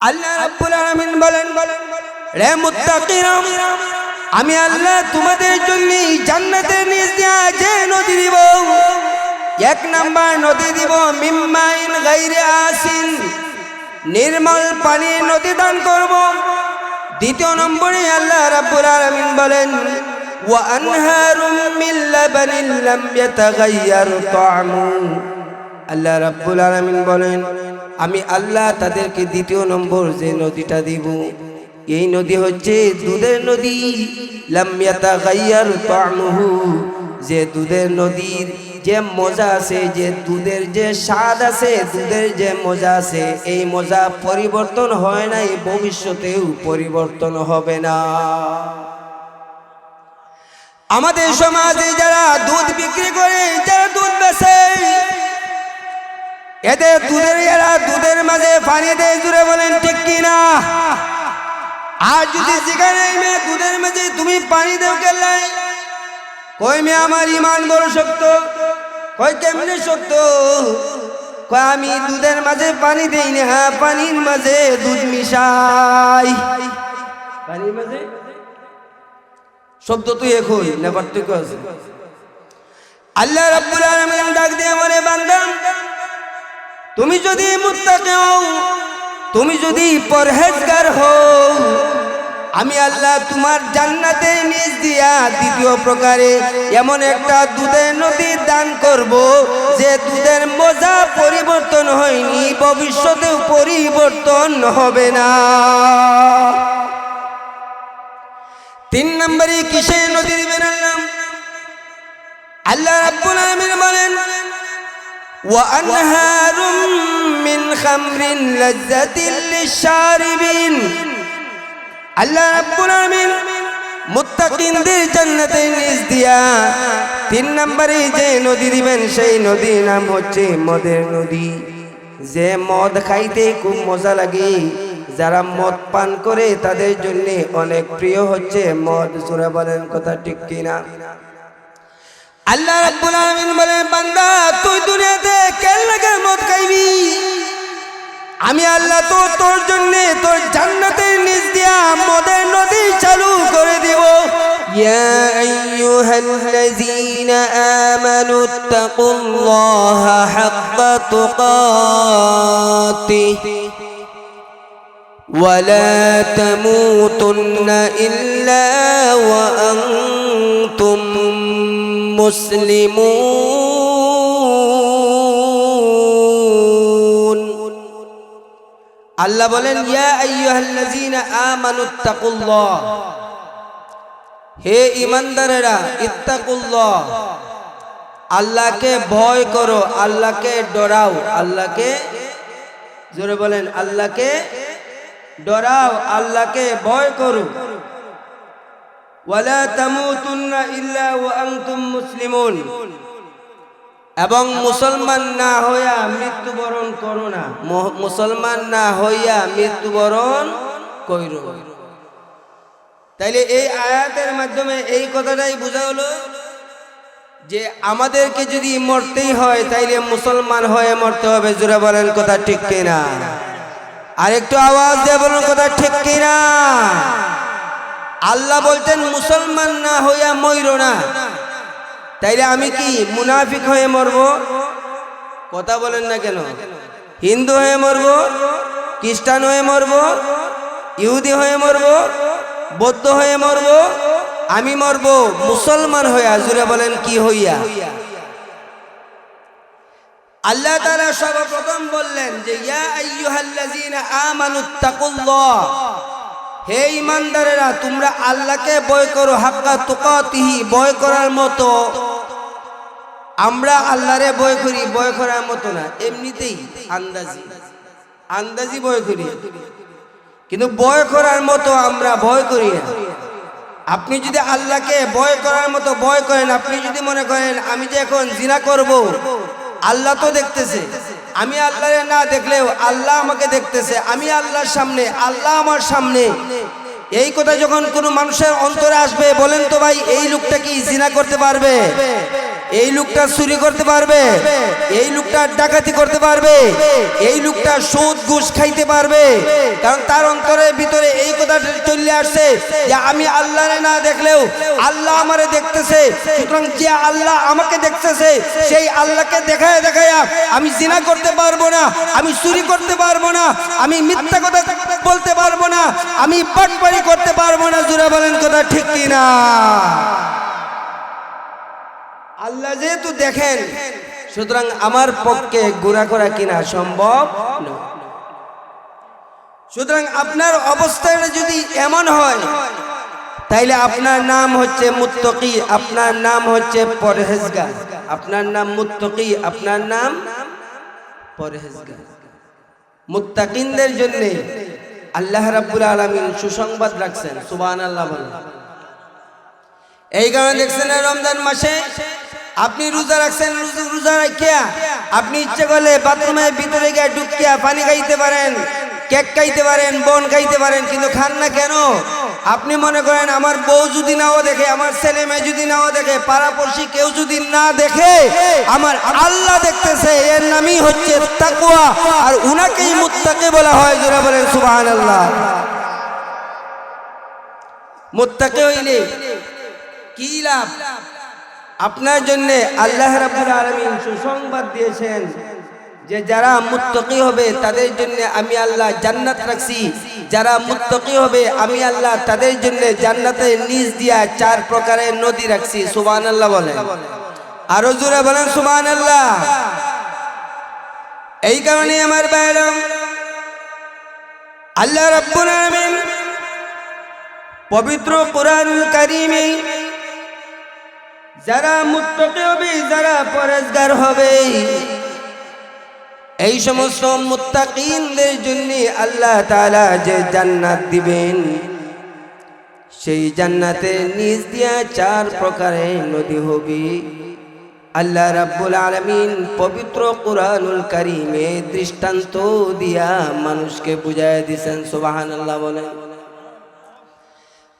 আলামিন বলেন, রে আমি আল্লাহ তোমাদের জন্য জান্নাতের নিজ দিয়া যে নদী দিব। এক নাম্বার নদী দিব মিম্মাইন গাইরে আসিন। নির্মল পানি নদী দান করব। দ্বিতীয় নম্বরে আল্লাহ রাব্বুল আলামিন বলেন, ওয়া আনহারুম মিন লাবানিন লাম ইয়াতাগায়্যার তা'মু আল্লাহ রাব্বুল আলামিন বলেন আমি আল্লাহ তাদেরকে দ্বিতীয় নম্বর যে নদীটা দিব। এই নদী হচ্ছে দুধের নদী। লাম ইয়াতাগায়্যার তা'মুহু। যে দুধের নদীর যে মজা আছে, যে দুধের যে স্বাদ আছে, দুধের যে মজা আছে, এই মজা পরিবর্তন হয় নাই, ভবিষ্যতেও পরিবর্তন হবে না। আমাদের সমাজে যারা দুধ বিক্রি করে, যারা দুধ বেচে এদের দুধের এরা দুধের মাঝে পানি দেয় জুড়ে বলেন, ঠিক কিনা? আর যদি যেখানে মেয়ে দুধের মাঝে তুমি পানি দেও গেলাই কই মেয়ে, আমার ইমান বড় শক্ত। কই কেমনে শক্ত? কই আমি দুধের মাঝে পানি দেই না হ্যাঁ পানির মাঝে দুধ মিশাই। পানির মাঝে? শব্দ তুই একই না পার্থক্য আছে? আল্লাহ রাব্বুল আলামিন ডাক দিয়ে বলে, বান্দা তুমি যদি মুত্তাকি তুমি যদি পরহেজগার হও, আমি আল্লাহ তোমার জান্নাতে নিজ দিয়া দ্বিতীয় প্রকারে এমন একটা দুধের নদী দান করব যে দুধের মজা পরিবর্তন হয়নি, ভবিষ্যতেও পরিবর্তন হবে না। তিন নম্বরে কিসে নদী দিবেন আল্লাহ আল্লাহ রাব্বুল বলেন وأنهار من خمر لذة للشاربين আল্লাহ রাব্বুল আলামিন মুত্তাকিনদের জান্নাতে নিজ দিয়া তিন নম্বরে যে নদী দিবেন সেই নদীর নাম হচ্ছে মদের নদী যে মদ খাইতে খুব মজা লাগে যারা মদ পান করে তাদের জন্য অনেক প্রিয় হচ্ছে মদ সুরা বলেন কথা ঠিক কিনা আল্লাহ রাব্বুল আলামিন বলে বান্দা তুই দুনিয়াতে কেন লাগে মদ খাইবি আমি আল্লাহ তো তোর জন্য তোর জান্নাতের নিজ দিয়া মদের নদী চালু করে দেব يا أيها الذين آمنوا اتقوا الله حق تقاته ولا تموتن إلا وأنتم মুসলিমুন আল্লাহ বলেন, ইয়া আইয়ুহাল্লাযীনা আমানুত্তাকুল্লাহ হে ঈমানদারেরা, ইত্তাকুল্লাহ। আল্লাহকে ভয় করো, আল্লাহকে ডরাও, আল্লাহকে জোরে বলেন, আল্লাহকে ডরাও, আল্লাহকে ভয় করো। ওয়ালা তামুতুন্না ইল্লা ওয়া আনতুম মুসলিমুন। এবং মুসলমান না হইয়া মৃত্যুবরণ করো না। মুসলমান না হইয়া মৃত্যুবরণ কইর। তাইলে এই আয়াতের মাধ্যমে এই কথাটাই বোঝা হলো যে আমাদেরকে যদি মরতেই হয় তাইলে মুসলমান হয়ে মরতে হবে জোরে বলেন কথা ঠিক কিনা? আর একটু আওয়াজ দিয়ে বলেন কথা ঠিক কিনা? আল্লাহ বলতেন, মুসলমান না হইয়া মইর না। তাইলে আমি কি মুনাফিক হয়ে মরব? কথা বলেন না কেন? হিন্দু হয়ে মরব? খ্রিস্টান হয়ে মরব? ইহুদি হয়ে মরব? বৌদ্ধ হয়ে মরব? আমি মরব মুসলমান হইয়া। জুড়ে বলেন, কি হইয়া? আল্লাহ তাআলা সর্বপ্রথম বললেন যে, ইয়া আইয়ুহাল্লাযীনা আমানুত্তাকুল্লাহ হে ইমানদারেরা, তোমরা আল্লাহকে ভয় করো, হাক্কা তুকাতিহি বয় করার মতো। আমরা আল্লাহরে ভয় করি বয় করার মতো না, এমনিতেই আন্দাজি। আন্দাজি ভয় করি। কিন্তু বয় করার মতো আমরা ভয় করি না। আপনি যদি আল্লাহকে ভয় করার মতো ভয় করেন, আপনি যদি মনে করেন, আমি যে এখন জিনা করব, আল্লাহ তো দেখতেছে। আমি আল্লাহরে না দেখলেও আল্লাহ আমাকে দেখতেছে। আমি আল্লাহর সামনে, আল্লাহ আমার সামনে। এই কথা যখন কোনো মানুষের অন্তরে আসবে, বলেন তো ভাই, এই লোকটা কি জিনা করতে পারবে? এই লোকটা চুরি করতে পারবে? এই লোকটা ডাকাতি করতে পারবে, এই লোকটা সুদ, ঘুষ খাইতে পারবে। কারণ তার অন্তরের ভিতরে এই কথাটা চলে আসছে যে আমি আল্লাহরে না দেখলেও আল্লাহ আমারে দেখতেছে। সুতরাং যে আল্লাহ আমাকে দেখতেছে, সেই আল্লাহকে দেখায় দেখায় আমি জিনা করতে পারব না, আমি চুরি করতে পারব না, আমি মিথ্যা কথা বলতে পারব না, আমি পাটপাড়ি করতে পারব না জুড়ে বলেন কথা ঠিক কিনা? আল্লাহ যেহেতু দেখেন সুতরাং আমার পক্ষে গুণা করা কিনা সম্ভব সুতরাং আপনার অবস্থাটা যদি এমন হয়, তাইলে আপনার নাম হচ্ছে মুত্তকি, আপনার নাম হচ্ছে পরহেজগার। আপনার নাম মুত্তকি, আপনার নাম পরহেজগার। মুত্তাকিনদের জন্য আল্লাহ রাব্বুল আলামিন সুসংবাদ রাখছেন, সুবহানাল্লাহ বলেন। এই কারণে দেখছেন রমজান মাসে আপনি রোজা রাখছেন, রোজা- রাখিয়া আপনি ইচ্ছে করলে বাথরুমের ভিতরে গিয়ে ঢুকিয়া পানি খাইতে পারেন, কেক খাইতে পারেন, বন খাইতে পারেন, কিন্তু খান না কেন? আপনি মনে করেন আমার বউ যদি নাও দেখে, আমার ছেলে মেয়ে যদি নাও দেখে, পাড়াপড়শি কেউ যদি না দেখে, আমার আল্লাহ দেখতেছে, এর নামই হচ্ছে তাকুয়া আর উনাকেই মুত্তাকে বলা হয় যারা বলেন, সুবহানাল্লাহ। মুত্তাকে হইলে কি লাভ? আপনার জন্য আল্লাহ রাব্বুল আলামিন সুসংবাদ দিয়েছেন যে যারা মুত্তকি হবে, তাদের জন্য আমি আল্লাহ জান্নাত রাখছি। যারা মুত্তকি হবে, আমি আল্লাহ তাদের জন্য জান্নাতের নিজ দিয়া চার প্রকারের নদী রাখছি, সুবহানাল্লাহ বলেন। আরও জোরে বলেন, সুবহানাল্লাহ। এই কারণে আমার বাইরম আল্লাহ রাব্বুল আলামিন পবিত্র কোরআন কারিমে যারা মুত্তকি হবে, যারা পরেজগার হবে। এই সমস্ত মুত্তাকিনদের জন্য আল্লাহ তালা যে জান্নাত দিবেন, সেই জান্নাতে নিজ দিয়া চার প্রকারের নদী হবে। আল্লাহ রাব্বুল আলামিন পবিত্র কোরআনুল কারিমে দৃষ্টান্ত দিয়া মানুষকে বুঝায় দিয়েছেন সুবহানাল্লাহ বলেন।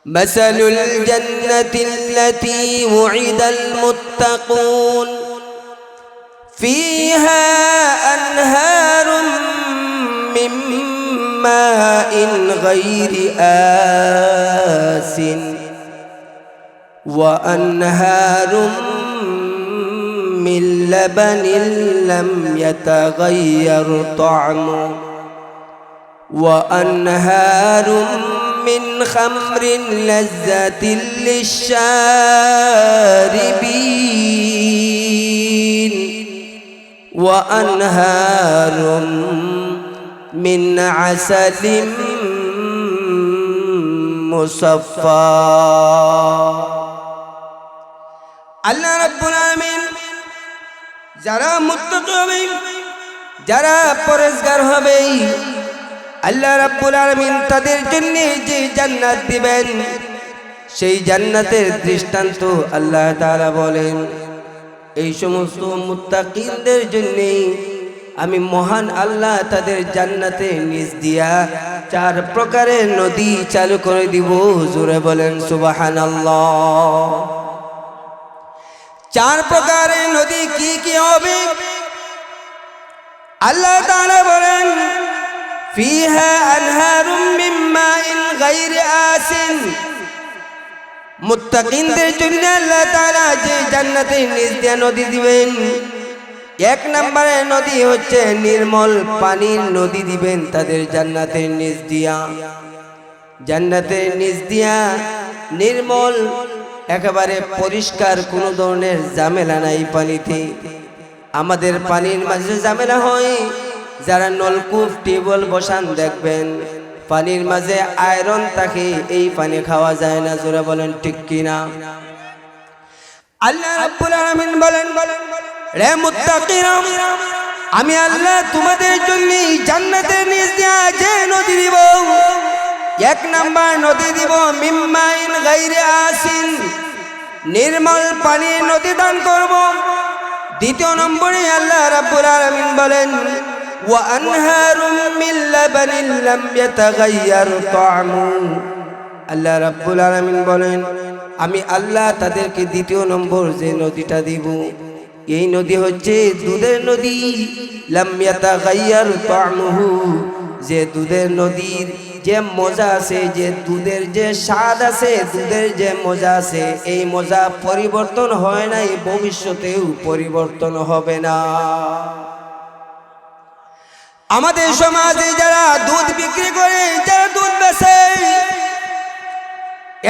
مثل الجنة التي وعد المتقون فيها أنهار من ماء غير آس وأنهار من لبن لم يتغير طعمه وأنهار من خمر لذة للشاربين وأنهار من عسل مصفى আল্লাহ রাব্বুল আলামিন যারা মুত্তাকি হবে যারা পরেশগার হবে আল্লাহ রাব্বুল আলামিন তাদের জন্য যে জান্নাত দিবেন, সেই জান্নাতের দৃষ্টান্ত আল্লাহ তাআলা বলেন। এই সমস্ত মুত্তাকিনদের জন্য আমি মহান আল্লাহ তাদের জান্নাতে নিজ দিয়া চার প্রকারের নদী চালু করে দিব, জোরে বলেন সুবহানাল্লাহ। চার প্রকারের নদী কি কি হবে? আল্লাহ তাআলা বলেন ফিহা আনহারুম মিন মাইন গায়রি আসিন মুত্তাকিনদের জন্য আল্লাহ তাআলা যে জান্নাতে নিজ দিয়া নদী দিবেন, এক নম্বরে নদী হচ্ছে নির্মল পানির নদী দিবেন তাদের জান্নাতের নিজ দিয়া। জান্নাতের নিজ দিয়া নির্মল, একেবারে পরিষ্কার, কোনো ধরনের ঝামেলা নাই পানিতে। আমাদের পানির মাঝে ঝামেলা হয় যারা নলকূপ, টিউবওয়েল, বসান দেখবেন, পানির মাঝে আয়রন থাকে এই পানি খাওয়া যায় না, জোরে বলেন ঠিক কিনা? আল্লাহ আলামিন বলেন রে আমি আল্লাহ তোমাদের জন্য জান্নাতের নিজ দিয়া যে নদী দিব, এক নাম্বার নদী দিব মিম্মাইন গাইরে আসিন। নির্মল পানির নদী দান করব। দ্বিতীয় নম্বরে আল্লাহ রাব্বুল আলামিন বলেন আনহারুম মিন লাবানিন লাম ইয়াতাগায়্যার তা'মু আল্লাহ রাব্বুল আলামিন বলেন, আমি আল্লাহ তাদেরকে দ্বিতীয় নম্বর যে নদীটা দিব, এই নদী হচ্ছে দুধের নদী। লাম ইয়াতাগাইয়ার তা'মুহু, যে দুধের নদীর যে মজা আছে, যে দুধের যে স্বাদ আছে, দুধের যে মজা আছে, এই মজা পরিবর্তন হয় নাই, ভবিষ্যতেও পরিবর্তন হবে না। আমাদের সমাজে যারা দুধ বিক্রি করে, যারা দুধ বেচে,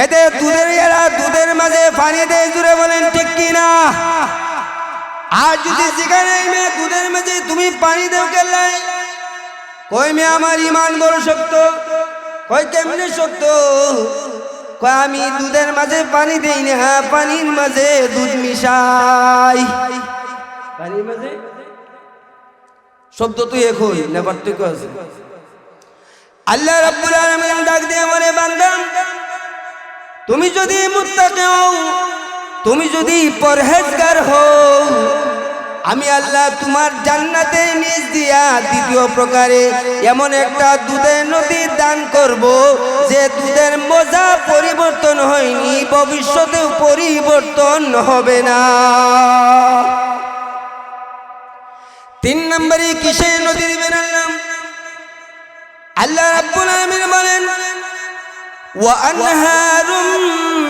এদের দুধের এরা দুধের মাঝে পানি দেয় জুড়ে বলেন, ঠিক কিনা আর যদি যেখানে দুধের মাঝে তুমি পানি দেও গেলাই কই মেয়ে, আমার ইমান বড় শক্ত। কই কেমনে শক্ত? কই আমি দুধের মাঝে পানি দেই না হ্যাঁ পানির মাঝে দুধ মিশাই। পানির মাঝে? শব্দ তুই একই না পার্থক্য আছে। আল্লাহ রাব্বুল আলামিন ডাক দিয়ে বলে, বান্দা, তুমি যদি মুত্তাকি হও, তুমি যদি পরহেজগার হও, আমি আল্লাহ তোমার জান্নাতে নিজ দিয়া দ্বিতীয় প্রকারে এমন একটা দুধের নদী দান করব, যে দুধের মজা পরিবর্তন হয়নি, ভবিষ্যতেও পরিবর্তন হবে না। তিন নম্বরে কিসে নদী দিবেন আল্লাহ আল্লাহ রাব্বুল আলামিন বলেন وأنهار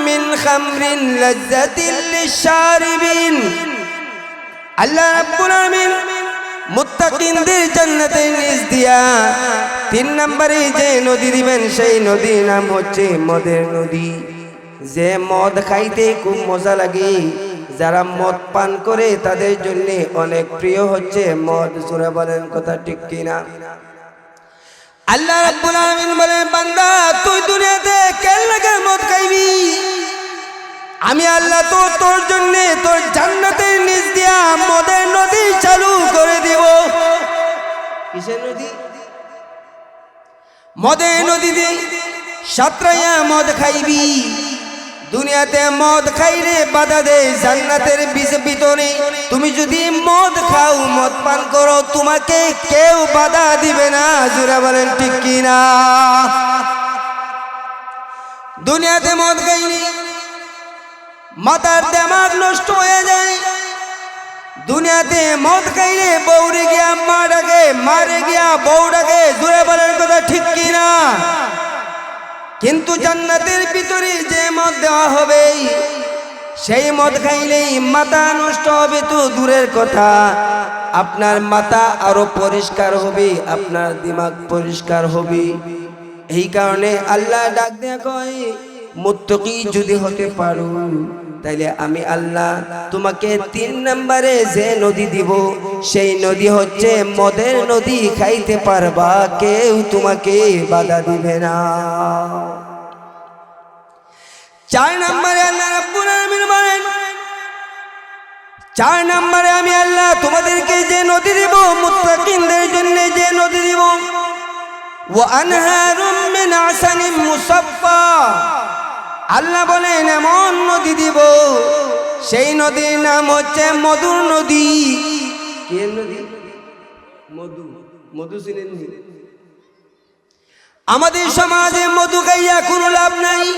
من خمر لذة للشاربين আল্লাহ রাব্বুল আলামিন মুত্তাকিনদের জান্নাতে নিজ দিয়া তিন নম্বরে যে নদী দিবেন সেই নদীর নাম হচ্ছে মদের নদী যে মদ খাইতে খুব মজা লাগে যারা মদ পান করে তাদের জন্য অনেক প্রিয় হচ্ছে মদ। সুরে বলেন কথা ঠিক কিনা? আল্লাহ রাব্বুল আলামিন বলে বান্দা, তুই দুনিয়াতে কেন লাগে মদ খাইবি? আমি আল্লাহ তো তোর জন্য তোর জান্নাতের নিচ দিয়া মদের নদী চালু করে দিব। কিসের নদী? মদের নদী দিয়ে সাতরাইয়া মদ খাইবি। দুনিয়াতে মদ খাইলে বাধা দে জান্নাতের বিষ ভিতরে তুমি যদি মদ খাও, মদ পান করো, তোমাকে কেউ বাধা দিবে না, জোরা বলেন ঠিক কিনা? দুনিয়াতে মদ খাইনি মাথার দেমাগ নষ্ট হয়ে যায়। দুনিয়াতে মদ খাইলে বউরে গিয়া মা ডাকে মারে গিয়া বউ ডাকে জোরে বলেন কথা ঠিক কিনা? কিন্তু জান্নাতের ভিতরে যে মদ দেওয়া হবে সেই মদ খাইলেই মাথা নষ্ট হবে তো দূরের কথা। আপনার মাথা আরও পরিষ্কার হবে, আপনার দিমাগ পরিষ্কার হবে। এই কারণে আল্লাহ ডাক দেয়া কয়, মুত্তকি যদি হতে পারো তাইলে আমি আল্লাহ তোমাকে তিন নম্বরে যে নদী দিব, সেই নদী হচ্ছে মদের নদী, খাইতে পারবা, কেউ তোমাকে বাধা দিবে না। চার নম্বরে আল্লাহ চার নম্বরে আমি আল্লাহ তোমাদেরকে যে নদী দিব, মুত্তাকিনদের জন্য যে নদী দিব। ও আনহারুম মিন আসানিম মুসাফফা। আল্লাহ বলেন, এমন নদী দিব, সেই নদীর নাম হচ্ছে মধুর নদী। আমাদের সমাজে মধু খাইয়া কোনো লাভ নাই।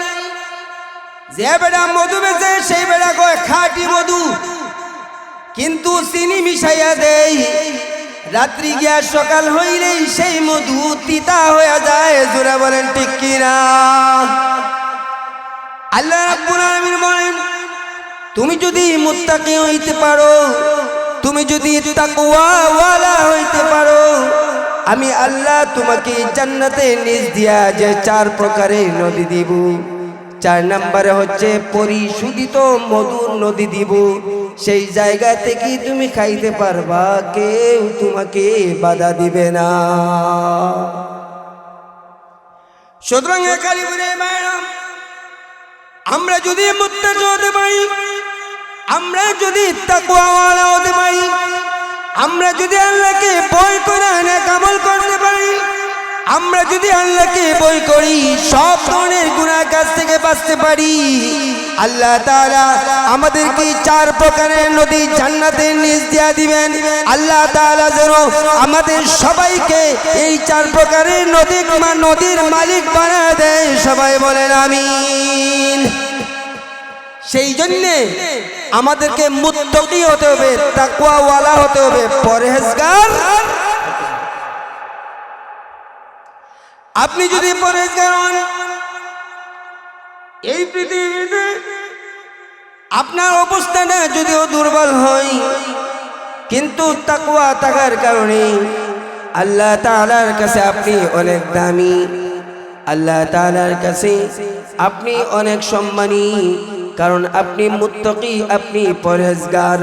যে বেড়া মধু বেচে, সেই বেড়া কয়, খাঁটি মধু। কিন্তু চিনি মিশাইয়া দেই। রাত্রি গিয়া সকাল হইলেই সেই মধু তিতা হয়ে যায়। জোরা বলেন, ঠিক কিনা? তুমি যদি মুত্তাকি হইতে পারো, তুমি যদি তাকওয়াওয়ালা হইতে পারো, আমি আল্লাহ তোমাকে জান্নাতে নিজ দিয়া যে চার প্রকারের নদী দিব। চার নম্বরে হচ্ছে পরিশোধিত মধুর নদী দিব। সেই জায়গা থেকে তুমি খাইতে পারবা, কেউ তোমাকে বাধা দিবে না। সুতরাং ম্যাডাম আমরা যদি হতে পারি আমরা যদি হতে পারি, আমরা যদি আল্লাহকে ভয় করে কামল করতে পারি আমরা যদি আল্লাহকে বই করি, সব ধরনের গুণার কাছ থেকে বাঁচতে পারি। আল্লাহ তাআলা আমাদেরকে চার প্রকারের নদী জান্নাতের নিজ দিয়া দিবেন। আল্লাহ তাআলা যেন আমাদের সবাইকে এই চার প্রকারের নদী নদীর মালিক বানা দেয়। সবাই বলেন আমিন। সেই জন্যে আমাদেরকে মুত্তকি হতে হবে তাকুয়াওয়ালা হতে হবে, পরহেজগার। আপনি যদি পরহেজগার হন এই পৃথিবীতে আপনার অবস্থানে যদিও দুর্বল হয়, কিন্তু তাকুয়া থাকার কারণে আল্লাহ তাআলার কাছে আপনি অনেক দামি। আল্লাহ তাআলার কাছে আপনি অনেক সম্মানী, কারণ আপনি মুত্তকি, আপনি পরহেজগার।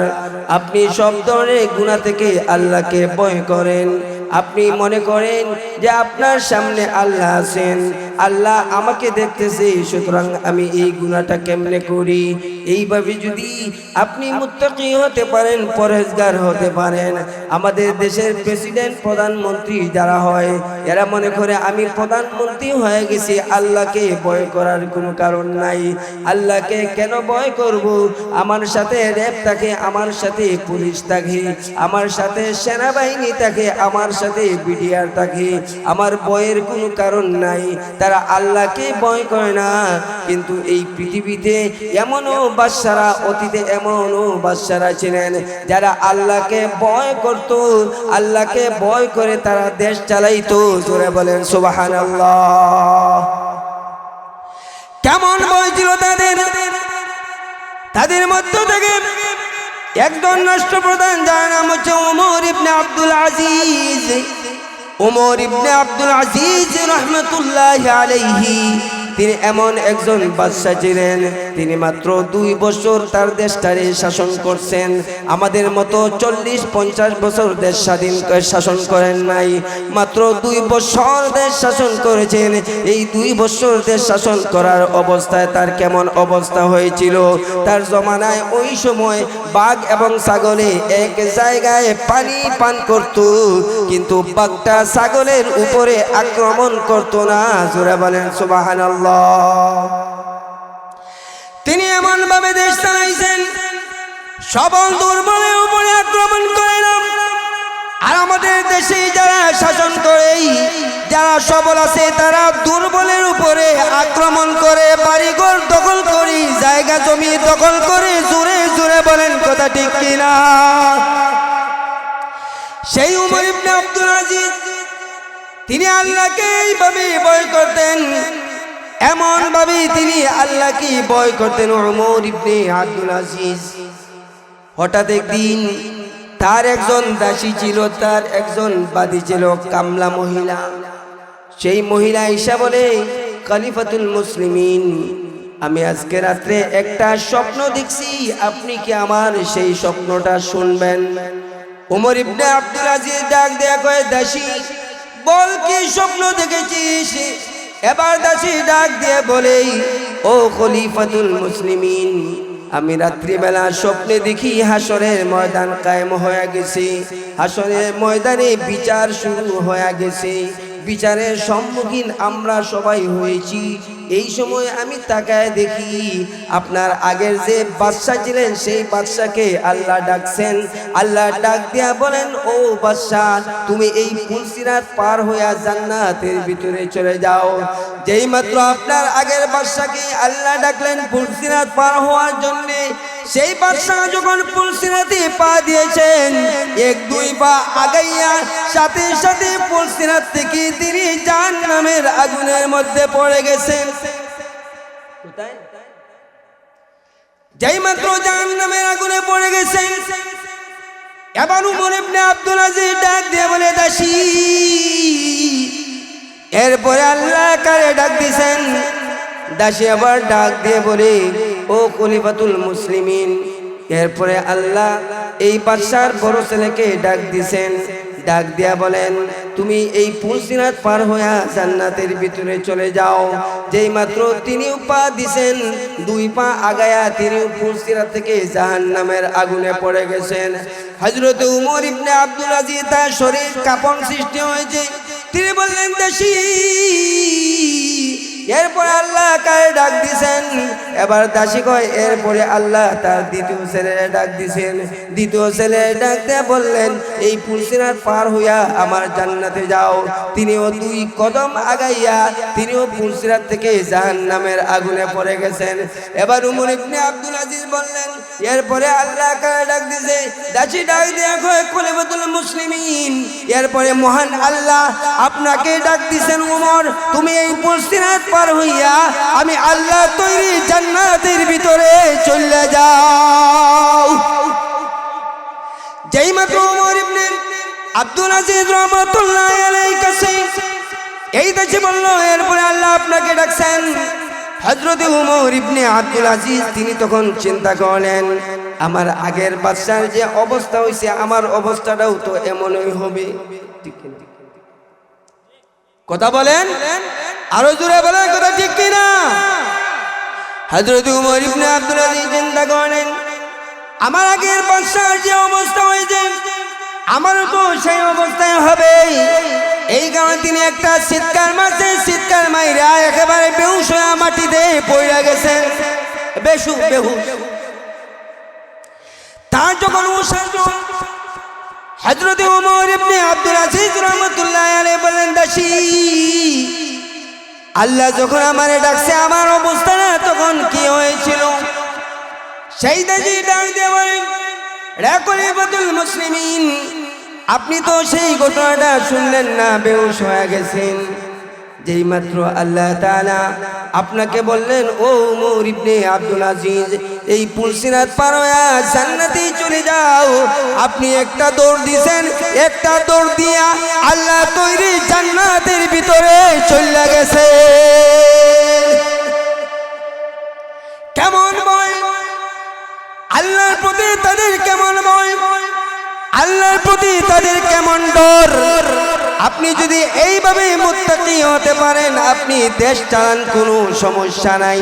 আপনি সব ধরনের গুণা থেকে আল্লাহকে ভয় করেন। আপনি মনে করেন যে আপনার সামনে আল্লাহ আছেন? আল্লাহ আমাকে দেখতেছে, সুতরাং আমি এই গুণাটা কেমনে করি? এইভাবে যদি আপনি মুত্তাকি হতে পারেন, পরহেজগার হতে পারেন, আমাদের দেশের প্রেসিডেন্ট, প্রধানমন্ত্রী যারা হয়, এরা মনে করে আমি প্রধানমন্ত্রী হয়ে গেছি, আল্লাহকে ভয় করার কোনো কারণ নাই। আল্লাহকে কেন ভয় করব? আমার সাথে র্যাব থাকে, আমার সাথে পুলিশ থাকে, আমার সাথে সেনাবাহিনী থাকে, আমার সাথে বিডিআর থাকে, আমার ভয়ের কোনো কারণ নাই। তারা আল্লাহকে ভয় করে না, কিন্তু এই পৃথিবীতে এমনও বাদশারা, অতীতে এমনও বাদশারা ছিলেন যারা আল্লাহকে ভয় করত, আল্লাহকে ভয় করে তারা দেশ চালাইতো। জোরে বলেন সুবাহান কেমন ভয় ছিল তাদের? তাদের মধ্য থেকে একজন রাষ্ট্রপ্রধান, যার নাম হচ্ছে ওমর ইবনে আব্দুল আজিজ। ওমর ইবনে আব্দুল আজিজ রহমতুল্লাহ আলাইহি তিনি এমন একজন বাদশাহ ছিলেন, তিনি মাত্র দুই বছর তার দেশটারে শাসন করছেন। আমাদের মতো চল্লিশ, পঞ্চাশ বছর দেশ স্বাধীন শাসন করেন নাই। মাত্র দুই বছর দেশ শাসন করেছেন। এই দুই বছর দেশ শাসন করার অবস্থায় তার কেমন অবস্থা হয়েছিল? তার জমানায় ওই সময় বাঘ এবং ছাগলে এক জায়গায় পানি পান করত, কিন্তু বাঘটা ছাগলের উপরে আক্রমণ করত না। জোরে বলেন সুবাহান তিনি এমন ভাবে দেশ চালাইছেন, সবল দুর্বলের উপরে আক্রমণ করে আর আমাদের দেশে যারা শাসন করে, যারা সবল আছে, তারা দুর্বলের উপরে আক্রমণ করে, বাড়িঘর দখল করি, জায়গা জমি দখল করে, জোরে জোরে বলেন কথা ঠিক কিনা? সেই উমর ইবনে আব্দুল আজিজ, তিনি আল্লাহকে এইভাবে ভয় করতেন এমন ভাবে তিনি আল্লাহকে বয় করতেন উমর ইবনে আব্দুল আজিজ। হঠাৎ একদিন তার একজন দাসী ছিল, তার একজন বাদী ছিল, কামলা মহিলা। সেই মহিলা ঈশা বলে, খলিফাতুল মুসলিমিন, আমি আজকে রাত্রে একটা স্বপ্ন দেখছি, আপনি কি আমার সেই স্বপ্নটা শুনবেন? উমর ইবনে আব্দুল আজিজ ডাক দেয়া কয়ে, দাসী, বল কি স্বপ্ন দেখেছিস? এবার দাসী ডাক দিয়ে বলে, ও খলিফাতুল মুসলিমিন, আমি রাত্রিবেলা স্বপ্নে দেখি হাসরের ময়দান কায়েম হয়ে গেছে। হাসরের ময়দানে বিচার শুরু হয়ে গেছে। বিচারের সম্মুখীন আমরা সবাই হয়েছি। এই সময় আমি তাকায় দেখি, আপনার আগের যে বাদশাহ ছিলেন, সেই বাদশাকে আল্লাহ ডাকছেন। আল্লাহ ডাক দিয়া বলেন, ও বাদশাহ, তুমি এই ফুলসিরাত পার হইয়া জান্নাতের ভিতরে চলে যাও। যেই মাত্র আপনার আগের বাদশাকে আল্লাহ ডাকলেন ফুলসিরাত পার হওয়ার জন্যে সেই বাদশাহ যখন ফুলসিরাতে পা দিয়েছেন, এক দুই পা আগাইয়া সাথে সাথে ফুলসিরাত থেকে তিনি জান নামের আগুনের মধ্যে পড়ে গেছেন। যেই মাত্র জান নামের আগুনে পড়ে গেছেন, এবার উমর ইবনে আব্দুল আজিজ ডাক দিয়ে বলে, দাসী, এরপরে আল্লাহ কারে ডাক দিছেন। দাসী আবার ডাক দিয়ে বলে ও খলিফাতুল মুসলিমিন। এরপরে আল্লাহ এই বাদশার বড় ছেলেকে ডাক দিছেন। ডাক দিয়া বলেন, তুমি এই পুলসিরাত পার হইয়া জান্নাতের ভিতরে চলে যাও। যেই মাত্র তিনি পা দিছেন, দুই পা আগায়া তিনি পুলসিরাত থেকে জাহান্নামের আগুনে পড়ে গেছেন। হজরত উমর ইবনে আব্দুল আজিজ তার শরীর কাপন সৃষ্টি হয়েছে। তিনি বললেন দাসী এরপরে আল্লাহ কারে ডাক দিছেন। এবার দাসী কয়, এরপরে আল্লাহ তার দ্বিতীয় ছেলের ডাক দিছেন। দ্বিতীয় ছেলের ডাক দিয়ে বললেন, এই পুলসিনার পার হইয়া আমার জান্নাতে যাও। তিনিও দুই কদম আগাইয়া তিনিও পুলসিরাত থেকে জাহান নামের আগুনে পড়ে গেছেন। এবার উমর ইবনে আব্দুল আজিজ বললেন, এরপরে আল্লাহ কারে ডাক দিছে? দাসী ডাক দিয়ে কয় কলিবাতুল মুসলিমিন। এরপরে মহান আল্লাহ, আপনাকে ডাক দিছেন উমর, তুমি এই পুলসিনার পার হইয়া আমি আল্লাহ তৈরি জান্নাতের ভিতরে চলে যাও। যেই মাত্র উমর ইবনে আব্দুল আজিজ রহমাতুল্লাহ আলাইহি কাছে এই দেশে বলল, এরপরে আল্লাহ আপনাকে ডাকছেন। হজরত উমর ইবনে আব্দুল আজিজ, তিনি তখন চিন্তা করলেন, আমার আগের বাচ্চার যে অবস্থা হয়েছে আমার অবস্থাটাও তো এমনই হবে। কথা বলেন? আরও জোরে বলেন কথা ঠিক কিনা? হজরত উমর ইবনে আব্দুল আজিজ চিন্তা করলেন, আমার আগের বাচ্চার যে অবস্থা হয়েছে, আমারও তো সেই অবস্থায় হবে। এই কারণে তিনি একটা শীতকাল মাসে শীতকাল মাইরা একেবারে বেহুশ হয়ে মাটিতে পড়ে গেছেন বেশু বেহুশ। তার যখন উশাস হজরত উমর ইবনে আব্দুল আজিজ রহমতুল্লাহ আলাইহি বলেন, দাসী আল্লাহ যখন আমারে ডাকছে, আমার অবস্থা না, তখন কি হয়েছিল? সেই দাজি ডাক দিয়ে বলেন রেকলিবাতুল মুসলিমিন, আপনি তো সেই ঘটনাটা শুনলেন না বেউস হয়ে গেছেন। যেই মাত্র আল্লাহ তাআলা আপনাকে বললেন, ও ইবনে আব্দুল আজিজ, এই পুলসিরাত পার হয়ে জান্নাতে চলে যাও। আপনি একটা দৌড় দিছেন, একটা দৌড় দিয়া আল্লাহ তৈরি জান্নাতের ভিতরে চলে গেছে। কেমন বয়? আল্লাহর প্রতি তাদের কেমন ভয় আল্লাহর প্রতি তাদের কেমন ডর? আপনি যদি এইভাবে মুত্তাকি হতে পারেন, আপনি দেশ চালান, কোনো সমস্যা নাই।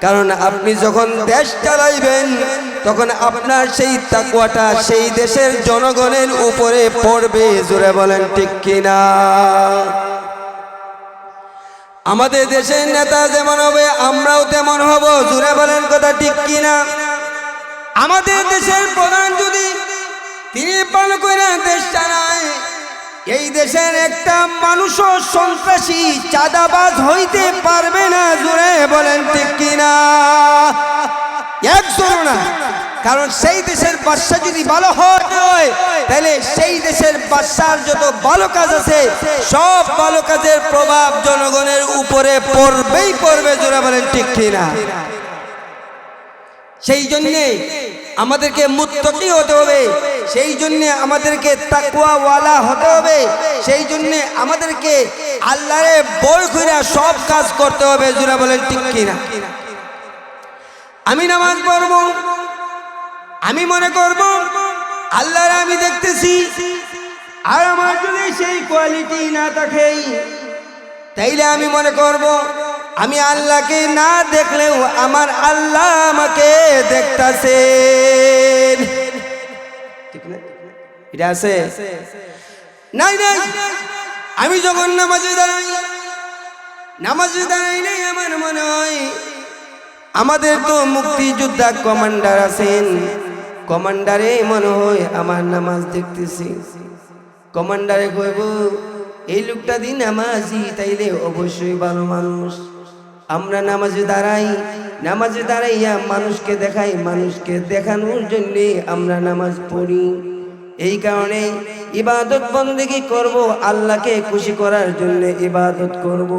কারণ আপনি যখন দেশ চালাইবেন, তখন আপনার সেই তাকুয়াটা সেই দেশের জনগণের উপরে পড়বে, জোরে বলেন ঠিক কিনা? আমাদের দেশের নেতা যেমন হবে, আমরাও তেমন হব, জোরে বলেন কথা ঠিক কিনা? আমাদের দেশের প্রধান যদি তিনি পান করে দেশ চালায় এই দেশের একটা মানুষও সন্ত্রাসী, চাঁদাবাজ হইতে পারবে না জুড়ে বলেন ঠিক কিনা? একজন না, কারণ সেই দেশের বাদশা যদি ভালো হয়, তাহলে সেই দেশের বাদশার যত ভালো কাজ আছে, সব ভালো কাজের প্রভাব জনগণের উপরে পড়বেই পড়বে, জোরে বলেন ঠিক কিনা? সেই জন্যে আমাদেরকে মুত্তকি হতে হবে। সেই জন্যে আমাদেরকে তাকুয়াওয়ালা হতে হবে। সেই জন্যে আমাদেরকে আল্লাহরে বই করে সব কাজ করতে হবে। জোরে বলেন ঠিক কিনা? আমি নামাজ পড়ব। আমি মনে করব আল্লাহর আমি দেখতেছি। আর আমার যদি সেই কোয়ালিটি না থাকে তাইলে আমি মনে করব আমি আল্লাহকে না দেখলেও আমার আল্লাহ আমাকে দেখতাছে এটা আছে? নাই নাই। আমি যখন নামাজে দাঁড়াই নামাজে দাঁড়াই নাই আমার মনে হয় আমাদের তো মুক্তিযোদ্ধা কমান্ডার আছেন। কমান্ডারে মনে হয় আমার নামাজ দেখতেছি। কমান্ডারে কইব, এই লোকটা দিন নামাজি, তাইলে অবশ্যই ভালো মানুষ। আমরা নামাজে দাঁড়াই, নামাজে দাঁড়াইয়া মানুষকে দেখাই, মানুষকে দেখানোর জন্যে আমরা নামাজ পড়ি। এই কারণে ইবাদত বন্দেগী করব, আল্লাহকে খুশি করার জন্য ইবাদত করব।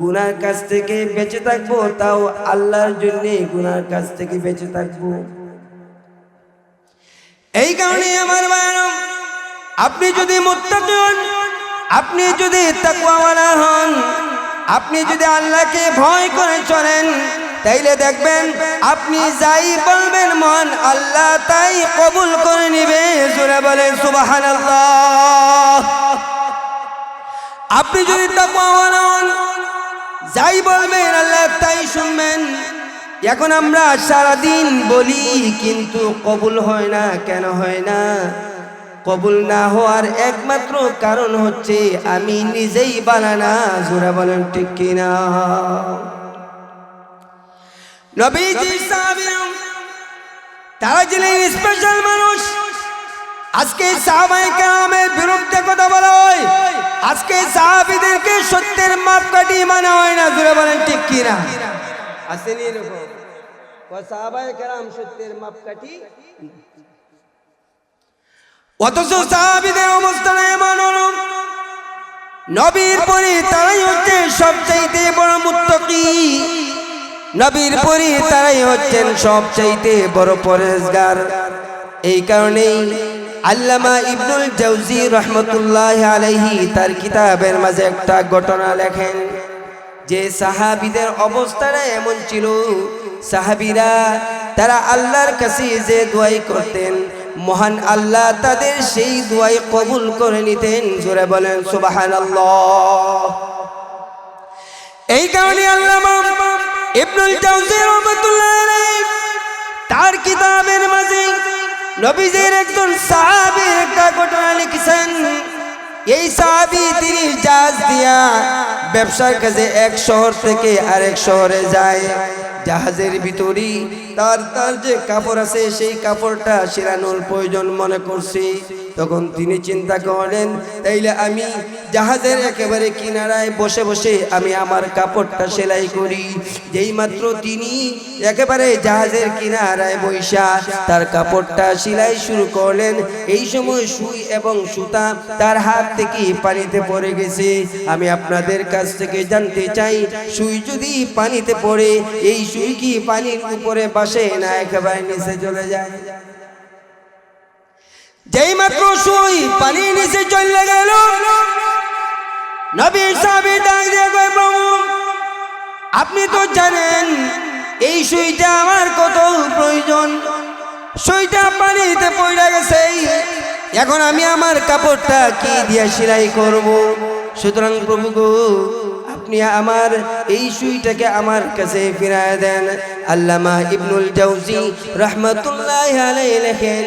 গুনার কাছ থেকে বেঁচে থাকব, তাও আল্লাহর জন্য গুনার কাছ থেকে বেঁচে থাকব। এই কারণে আমার বায়ন আপনি যদি মুত্তাকি হন আপনি যদি তাকওয়াওয়ালা হন আপনি যদি আল্লাহকে ভয় করে চলেন, তাইলে দেখবেন আপনি যাই বলবেন মন আল্লাহ তাই কবুল করে নিবে। জোরে বলেন, সুবহানাল্লাহ। আপনি যদি যাই বলবেন, আল্লাহ তাই শুনবেন। এখন আমরা সারাদিন বলি, কিন্তু কবুল হয় না, কেন হয় না? কবুল না হওয়ার একমাত্র কারণ হচ্ছে আমি নিজেই বানানা, জোরা বলেন ঠিক কিনা? তারা ছিলেন স্পেশাল মানুষ, আজকে সাহাবাই বিরুদ্ধে কথা বলা হয়। আজকে সাহাবিদেরকে সত্যের মাপ কাটিয়ে মানা হয় না, জোরে বলেন ঠিক কিনা? আসেনি এরকম। সত্যের মাপ কাটি অথচ সাহাবিদের অবস্থানে হলো। নবীর পরে তারাই হচ্ছে সবচাইতে বড় মুত্তকি। নবীর পরে তারাই হচ্ছেন সবচাইতে বড় পরেশগার এই কারণেই আল্লামা ইবনুল জাউজি রহমতুল্লাহ আলাইহি তার কিতাবের মাঝে একটা ঘটনা লেখেন যে সাহাবিদের অবস্থাটা এমন ছিল, সাহাবিরা তারা আল্লাহর কাছে যে দোয়াই করতেন মহান আল্লাহ তাদের সেই দোয়াই কবুল করে নিতেন। জোরে বলেন সুবাহান এই কারণে আল্লাহ তার কিতাবের মাঝে নবীজির একজন সাহাবীর একটা ঘটনা লিখেছেন। এই সাহাবী তিনি জাহাজ দিয়া ব্যবসার কাজে এক শহর থেকে আরেক শহরে যায়। জাহাজের ভিতরই তার তার যে কাপড় আছে সেই কাপড়টা শিরানোর প্রয়োজন মনে করছি। তখন তিনি চিন্তা করলেন, তাইলে আমি জাহাজের একেবারে কিনারায় বসে বসে আমি আমার কাপড়টা সেলাই করি। যেই মাত্র তিনি একেবারে জাহাজের কিনারায় বৈশা তার কাপড়টা সেলাই শুরু করলেন। এই সময় সুই এবং সুতা তার হাত থেকে পানিতে পড়ে গেছে। আমি আপনাদের কাছ থেকে জানতে চাই, সুই যদি পানিতে পড়ে, এই সুই কি পানির উপরে বাসে না একেবারে নিচে চলে যায়? যেই মাত্র সুই পানির নিচে চলে গেল। নবী প্রভু, আপনি তো জানেন, এই সুইটা আমার কত প্রয়োজন। সুইটা পানিতে পড়ে গেছে। এখন আমি আমার কাপড়টা কি দিয়ে সেলাই করব? সুতরাং প্রভু গো, আপনি আমার এই সুইটাকে আমার কাছে ফিরায় দেন। আল্লামা ইবনুল জাউজি রহমতুল্লাহ আলাইহি লেখেন,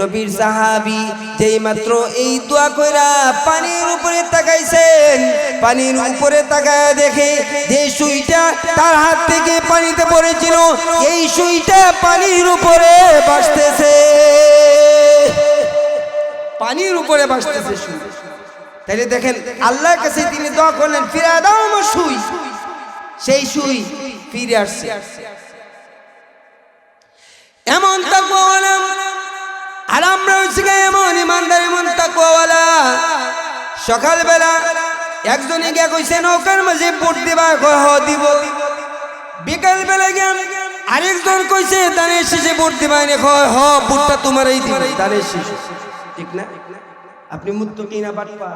নবীর সাহাবি যেই মাত্র এই দোয়া কইরা পানির উপরে তাকাইছেন, পানির উপরে তাকায় দেখে যে সুইটা তার হাত থেকে পানিতে পড়েছিল, এই সুইটা পানির উপরে ভাসতেছে। পানির উপরে ভাসতেছে সুই। তাইলে দেখেন, আল্লাহর কাছে তিনি দোয়া করলেন ফিরে দাও আমার সুই। সেই সুই ফিরে আসছে। এমন তাকওয়ালা আর আমরা হচ্ছে এমন ইমানদার, এমন তাকওয়ালা সকালবেলা একজনে গিয়া কইছে, নৌকার মাঝে বুট দিবা, কয়, হ, দিব। বিকাল বেলা গিয়া আরেকজন কইছে দানের শেষে বুট দিবা এনে, কয়, হ, বুটটা তোমারই দিব। দানের শেষে ঠিক না? আপনি মুক্ত কিনা বাটপা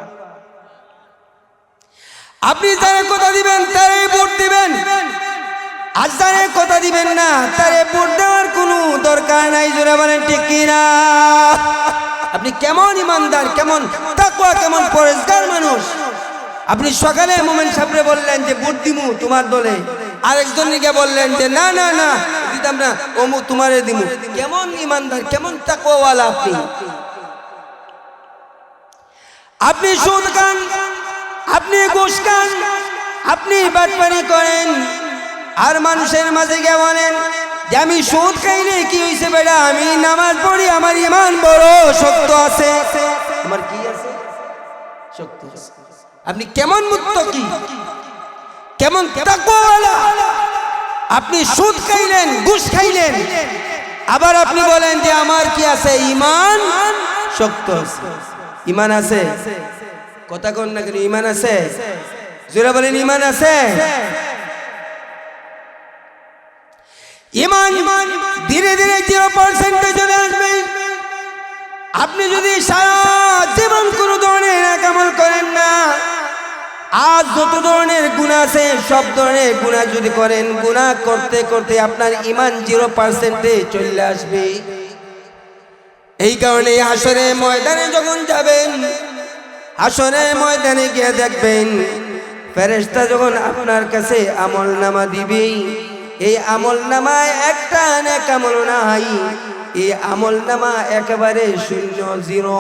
আপনি যারে কথা দিবেন তারে ভোট দিবেন। আর যারে কথা দিবেন না, তারে ভোট দেওয়ার কোনো দরকার নাই, জোরে বলেন, ঠিক কিনা? আপনি কেমন ইমানদার, কেমন তাকুয়া কেমন পরেশগার মানুষ। আপনি সকালে মোমেন সাবরে বললেন যে, ভোট দিমু তোমার দলে। আরেকজনকে বললেন যে, না না না দিতাম না অমু তোমারে দিমু। কেমন ইমানদার, কেমন তাকুয়াওয়ালা আপনি। আপনি সুদ খান, আপনি ঘুষ খান, আপনি বাটপানি করেন। আর মানুষের মাঝে গিয়ে বলেন, যে আমি সুদ খাইলে কি হয়েছে বেটা? আমি নামাজ পড়ি, আমার ইমান বড় শক্ত আছে। আমার কি আছে? শক্ত আপনি কেমন মুক্ত কি কেমন আপনি সুদ খাইলেন, ঘুষ খাইলেন। আবার আপনি বলেন যে আমার কি আছে? ইমান শক্ত ইমান আছে? কথা কন না কেন, ইমান আছে? জোরা বলেন, ইমান আছে? ইমান ধীরে ধীরে জিরো পার্সেন্টে চলে আসবে। আপনি যদি সারা জীবন কোনো ধরনের কামল করেন না, আজ যত ধরনের গুণা আছে, সব ধরনের গুণা যদি করেন গুণা করতে করতে আপনার ইমান জিরো পার্সেন্টে চলে আসবে। এই কারণে হাসরে ময়দানে যখন যাবেন হাসরে ময়দানে গিয়ে দেখবেন, ফেরেশতা যখন আপনার কাছে আমল নামা দিবে এই আমল নামায় একটা নেক আমল নাই। এই আমল নামা একেবারে শূন্য জিরো।